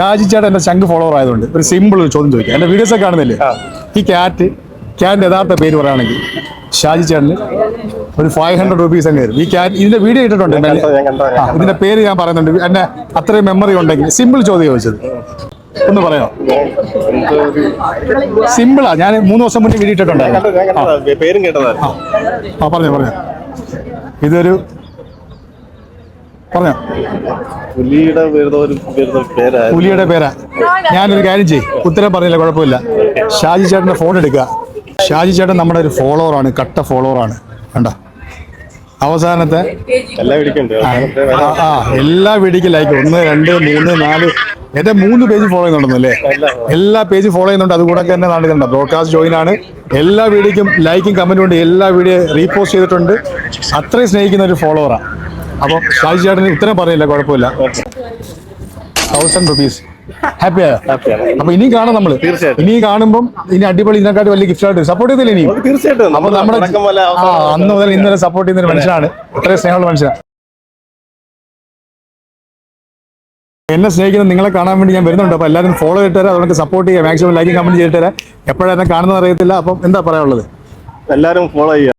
ഷാജി ചേട്ടൻ എന്റെ ചങ്ക് ഫോളോവർ ആയതുകൊണ്ട് ഒരു സിമ്പിൾ ഒരു ചോദ്യം ചോദിക്കാം. എന്റെ വീഡിയോസ് ഒക്കെ കാണുന്നില്ലേ? ഈ ക്യാറ്റ് ക്യാറ്റിന്റെ യഥാർത്ഥ പേര് പറയുകയാണെങ്കിൽ ഷാജി ചേട്ടന് ഒരു ഫൈവ് ഹൺഡ്രഡ് റുപ്പീസ് അങ്ങ് തരും. ഈ ക്യാറ്റ് ഇതിന്റെ വീഡിയോ ഇട്ടിട്ടുണ്ട് ഇതിന്റെ പേര് ഞാൻ പറയുന്നുണ്ട്. എന്നെ അത്രയും മെമ്മറി ഉണ്ടെങ്കിൽ സിമ്പിൾ ചോദ്യം ചോദിച്ചത്. ഒന്ന് പറയാം? സിമ്പിളാ ഞാൻ മൂന്ന് ദിവസം മുന്നേ വീഡിയോ കണ്ടതാ. പേരും കേട്ടതാണ് ആ പറഞ്ഞോ പറഞ്ഞോ. ഇതൊരു പറഞ്ഞോ. പുലിയുടെ പുലിയുടെ പേരാ. ഞാനൊരു കാര്യം ചെയ്യും. ഉത്തരം പറഞ്ഞില്ല കുഴപ്പമില്ല. ഷാജി ചേട്ടന്റെ ഫോൺ എടുക്കുക. ഷാജി ചേട്ടൻ നമ്മുടെ ഒരു ഫോളോവറാണ് കട്ട ഫോളോവറാണ്. കണ്ട? അവസാനത്തെ ആ, എല്ലാ വീഡിയോക്കും ലൈക്ക് ഒന്ന് രണ്ട് മൂന്ന് നാല്. എന്റെ മൂന്ന് പേജ് ഫോളോ ചെയ്യുന്നുണ്ടെന്നല്ലേ എല്ലാ പേജ് ഫോളോ ചെയ്യുന്നുണ്ട്. അതുകൂടെ തന്നെ നടക്കുന്നുണ്ട് ബ്രോഡ്കാസ്റ്റ് ജോയിൻ ആണ്. എല്ലാ വീഡിയോക്കും ലൈക്കും കമന്റും ഉണ്ട്. എല്ലാ വീഡിയോ റീപോസ്റ്റ് ചെയ്തിട്ടുണ്ട്. അത്രയും സ്നേഹിക്കുന്ന ഒരു ഫോളോവറാണ് അപ്പോൾ ഷാജി ചേട്ടന് ഉത്തരം പറയില്ല കുഴപ്പമില്ല. തൗസൻഡ് റുപ്പീസ് ഹാപ്പി ആയോ? അപ്പൊ ഇനിയും കാണാം നമ്മൾ. ഇനി കാണുമ്പോ ഇനി അടിപൊളി ഇതിനെക്കാട്ടി വലിയ ഗിഫ്റ്റ് ആയിട്ട് സപ്പോർട്ട് ചെയ്തില്ല ഇനി തീർച്ചയായിട്ടും. അപ്പൊ നമ്മുടെ അന്ന് മുതൽ ഇന്നലെ സപ്പോർട്ട് ചെയ്യുന്ന ഒരു മനുഷ്യനാണ്. ഇത്രയും സ്നേഹമുള്ള മനുഷ്യനാണ്. എന്നെ സ്നേഹിക്കുന്ന നിങ്ങളെ കാണാൻ വേണ്ടി ഞാൻ വരുന്നുണ്ട്. അപ്പൊ എല്ലാവരും ഫോളോ ചെയ്തിട്ട് തരാം. അതുകൊണ്ട് സപ്പോർട്ട് ചെയ്യുക. മാക്സിമം ലൈക്കും കമന്റ് ചെയ്തിട്ട് തരാം. എപ്പോഴാണ് എന്നെ കാണുന്നത് അറിയത്തില്ല. അപ്പം എന്താ പറയാനുള്ളത്? എല്ലാവരും ഫോളോ ചെയ്യുക.